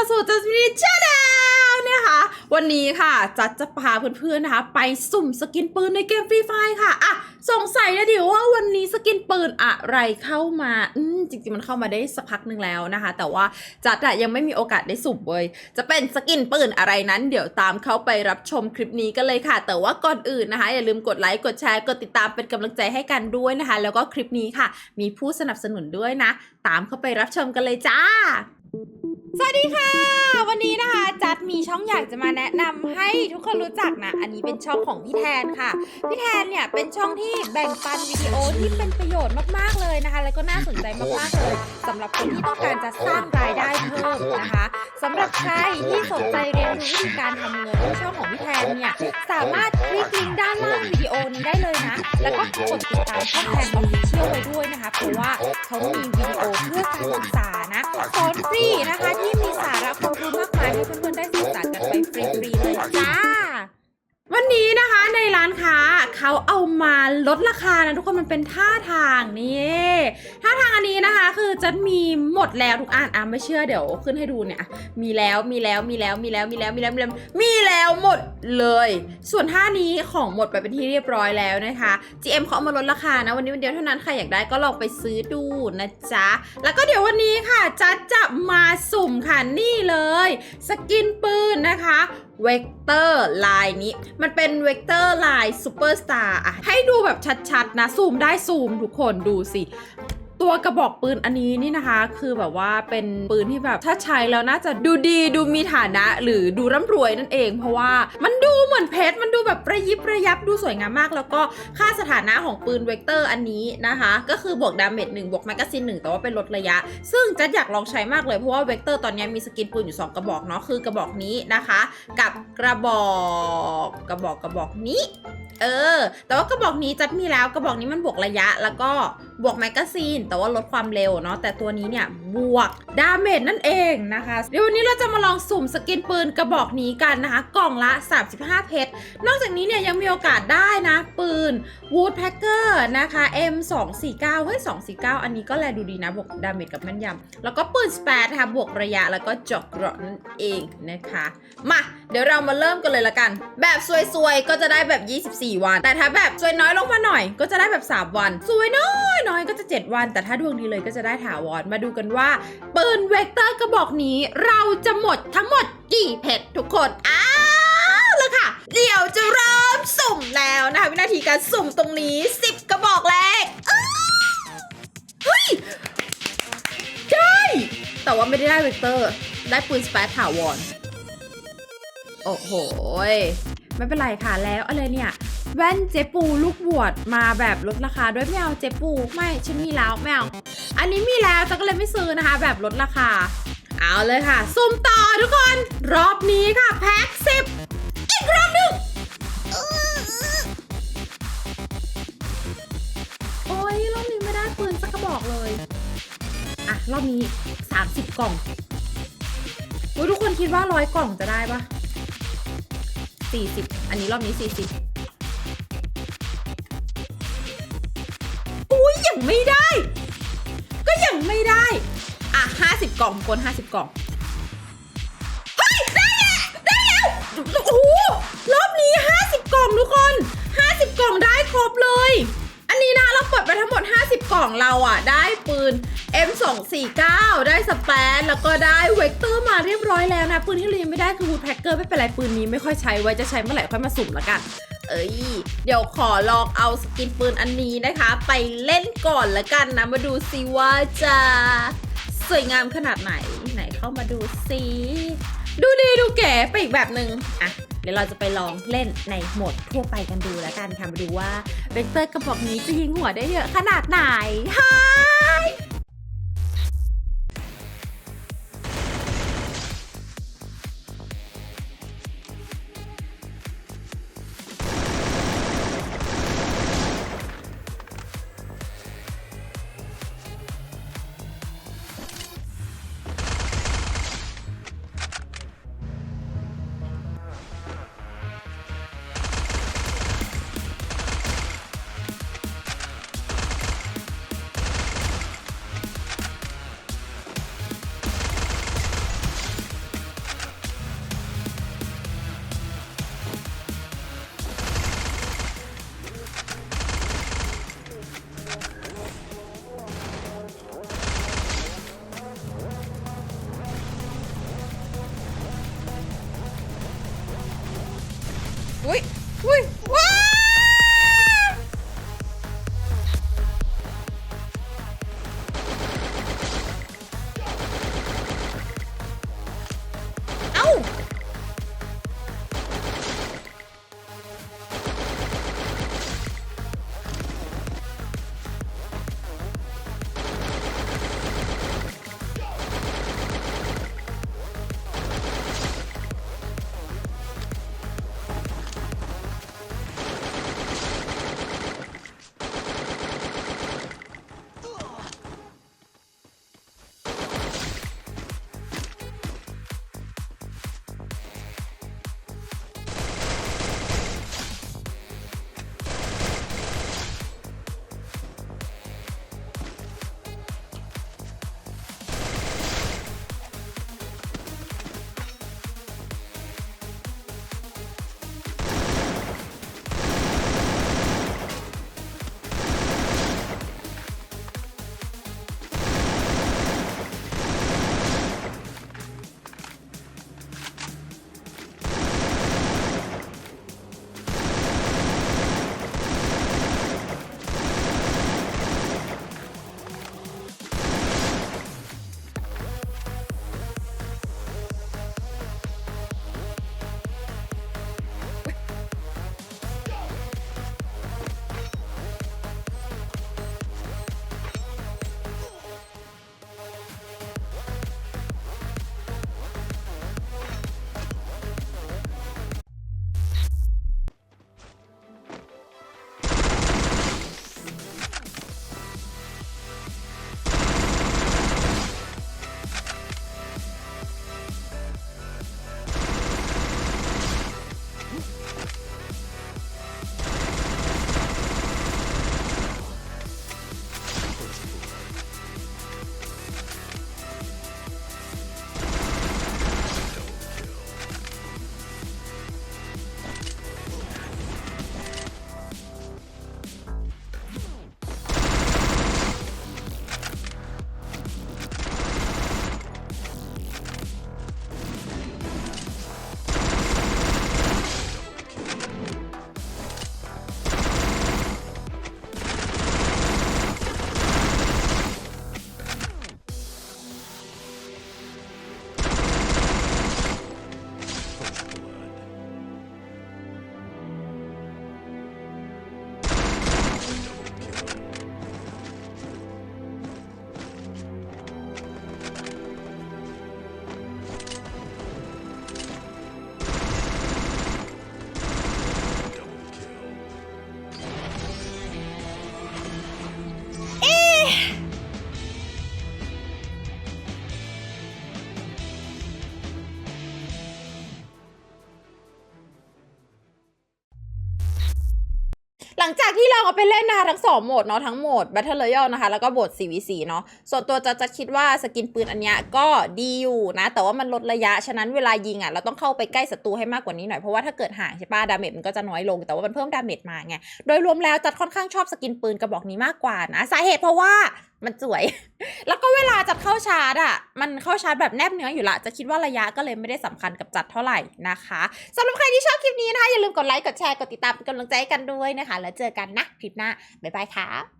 เข้าสู่จัสมินชาแนลเนี่ยค่ะวันนี้ค่ะจัดจะพาเพื่อนๆนะคะ ไปสุ่มสกินปืนในเกมฟรีไฟค่ะอะสงสัยนะดิว่าวันนี้สกินปืนอะไรเข้ามาอืมจริงๆมันเข้ามาได้สักพักหนึ่งแล้วนะคะ แต่ว่าจัดอะยังไม่มีโอกาสได้สุ่มเว้ยจะเป็นสกินปืนอะไรนั้นเดี๋ยวตามเข้าไปรับชมคลิปนี้กันเลยค่ะ แต่ว่าก่อนอื่นนะคะ อย่าลืมกดไลค์กดแชร์กดติดตามเป็นกำลังใจให้กันด้วยนะคะ แล้วก็คลิปนี้ค่ะ มีผู้สนับสนุนด้วยนะ ตามเข้าไปรับชมกันเลยจ้า สวัสดีค่ะ วันนี้นะคะจัดมีช่องอยากจะมาแนะนำให้ทุกคนรู้จักนะ อันนี้เป็นช่องของพี่แทนค่ะ พี่แทนเนี่ยเป็นช่องที่แบ่งปันวิดีโอที่เป็นประโยชน์มากๆเลยนะคะ แล้วก็น่าสนใจมากๆเลยสำหรับคนที่ต้องการจะสร้างรายได้เพิ่มนะคะสำหรับใครที่สนใจเรียนรู้วิธีการทำเงินในช่องของพี่แทนเนี่ยสามารถคลิกลิงก์ด้านล่างวิดีโอนี้ได้เลยนะ แล้วก็กดติดตามช่องแทนออฟฟิเชียลไว้ด้วยนะคะเพราะว่าเขามีวิดีโอเพื่อการศึกษา เขาเอามาลดราคานะทุกคนมันเป็นท่าทางนี่ท่าทางอันนี้นะคะ คือจะมีหมดแล้วทุกอันอะไม่เชื่อเดี๋ยวขึ้นให้ดูเนี่ยมีแล้วมีแล้วมีแล้วมีแล้วมีแล้วมีแล้วมีแล้วมีแล้วหมดเลย ส่วนท่านี้ของหมดไปเป็นที่เรียบร้อยแล้วนะคะ GM เขาเอามาลดราคานะวันนี้วันเดียวเท่านั้นใครอยากได้ก็ลองไปซื้อดูนะจ๊ะแล้วก็เดี๋ยววันนี้ค่ะจัดจะมาสุ่มค่ะนี่เลย สกินปืนนะคะ เวกเตอร์ลายนี้ มันเป็นเวกเตอร์ลายซูเปอร์สตาร์อะให้ดูแบบชัดๆนะ ซูมได้ซูมทุกคนดูสิ ตัวกระบอกปืนอันนี้นี่นะคะ คือแบบว่าเป็นปืนที่แบบถ้าใช้แล้วน่าจะดูดีดูมีฐานะ หรือดูร่ำรวยนั่นเอง เพราะว่ามันดูเหมือนเพชรมันดูแบบประยิบประยับดูสวยงามมาก แล้วก็ค่าสถานะของปืนเวกเตอร์อันนี้นะคะ ก็คือบวกดาเมจหนึ่งบวกแมกกาซีนหนึ่งแต่ว่าเป็นลดระยะ ซึ่งจะอยากลองใช้มากเลยเพราะว่าเวกเตอร์ตอนนี้มีสกินปืนอยู่ 2 กระบอกเนาะคือกระบอกนี้นะคะ กับกระบอกกระบอกกระบอกนี้ เออ แต่ว่ากระบอกนี้จัดมีแล้วกระบอกนี้มันบวกระยะแล้วก็ บวกแมกกาซีนแต่ว่าลดความเร็วเนาะแต่ตัวนี้เนี่ยบวกดาเมจนั่นเองนะคะ เดี๋ยววันนี้เราจะมาลองสุ่มสกินปืนกระบอกนี้กันนะคะ กล่องละ 35 เพชร นอกจากนี้เนี่ยยังมีโอกาสได้นะ ปืน Woodpecker นะคะ M249 เฮ้ย 249 อันนี้ก็แลดูดีนะ บวกดาเมจกับแม่นยำ แล้วก็ปืนสเปรนะคะบวกระยะแล้วก็จาะเกราะนั่นเองนะคะ มา เดี๋ยวเรามาเริ่มกันเลยละกัน แบบซวยๆ ก็จะได้แบบ 24 วัน แต่ถ้าแบบซวยน้อยลงมาหน่อย ก็จะได้แบบ 3 วัน ซวยน้อยน้อยก็จะ 7 วัน แต่ถ้าดวงดีเลยก็จะได้ถาวร มาดูกันว่าปืนเวกเตอร์กระบอกนี้เราจะหมดทั้งหมดกี่เพชรทุกคนอ้าวแล้วค่ะ เดี๋ยวจะเริ่มสุ่มแล้วนะคะ วินาทีการสุ่มตรงนี้ 10 กระบอกแรกเฮ้ยได้แต่ว่าไม่ได้ได้เวกเตอร์ ได้ปืนสเปซถาวรโอ้โห ไม่เป็นไรค่ะแล้วอะไรเนี่ย แว่นเจปูลูกบวชมาแบบลดราคาด้วยไม่เอาเจปูไม่ฉันมีแล้วไม่เอาอันนี้มีแล้วแต่ก็เลยไม่ซื้อนะคะ แบบลดราคา เอาเลยค่ะซุ่มต่อทุกคน รอบนี้ค่ะแพ็คสิบอีกรอบหนึ่งโอ้ยรอบนี้ไม่ได้ปืนสักกระบอกเลยอะรอบนี้ 30 กล่องอุ้ยทุกคนคิดว่าร้อยกล่องจะได้ปะ40 อันนี้รอบนี้ 40 ไม่ได้ ก็ยังไม่ได้ อะ50กล่องคน50กล่อง เฮ้ย ได้แล้วได้แล้วโอ้โหรอบนี้50กล่องทุกคน50กล่องได้ครบเลย อันนี้นะเราเปิดไปทั้งหมด 50 กล่องเราอะ ได้ปืน M249 ได้สเปนแล้วก็ได้เวกเตอร์มาเรียบร้อยแล้วนะ ปืนที่เรายังไม่ได้คือ Woodpecker ไม่เป็นไรปืนนี้ไม่ค่อยใช้ไว้จะใช้เมื่อไหร่ค่อยมาสุ่มละกัน เอ้ยเดี๋ยวขอลองเอาสกินปืนอันนี้นะคะ ไปเล่นก่อนละกันนะ มาดูซิว่าจะสวยงามขนาดไหนไหนเข้ามาดูซิดูดีดูเก๋ไปอีกแบบหนึ่งอะเดี๋ยวเราจะไปลองเล่นในโหมดทั่วไปกันดูแล้วกันค่ะมาดูว่าเวกเตอร์กระบอกนี้จะยิงหัวได้เยอะขนาดไหนฮาย งจากที่เราเอาไปเล่นนะคะทั้งสองโหมดเนาะทั้งโหมด Battle Royale นะคะ แล้วก็โหมด 4v4 เนาะส่วนตัวจะจะคิดว่าสกินปืนอันเนี้ยก็ดีอยู่นะ แต่ว่ามันลดระยะ ฉะนั้นเวลายิงอะเราต้องเข้าไปใกล้ศัตรูให้มากกว่านี้หน่อย เพราะว่าถ้าเกิดห่างใช่ปะดาเมจมันก็จะน้อยลง แต่ว่ามันเพิ่มดาเมจมาไง โดยรวมแล้วจัดค่อนข้างชอบสกินปืนกระบอกนี้มากกว่านะ สาเหตุเพราะว่า มันสวย แล้วก็เวลาจัดเข้าชาร์จอะมันเข้าชาร์จแบบแนบเนื้ออยู่ละ จะคิดว่าระยะก็เลยไม่ได้สำคัญกับจัดเท่าไหร่นะคะสำหรับใครที่ชอบคลิปนี้นะคะอย่าลืมกดไลค์ กดแชร์ กดติดตามเป็นกำลังใจกันด้วยนะคะ แล้วเจอกันนะคลิปหน้า บ๊ายบายค่ะ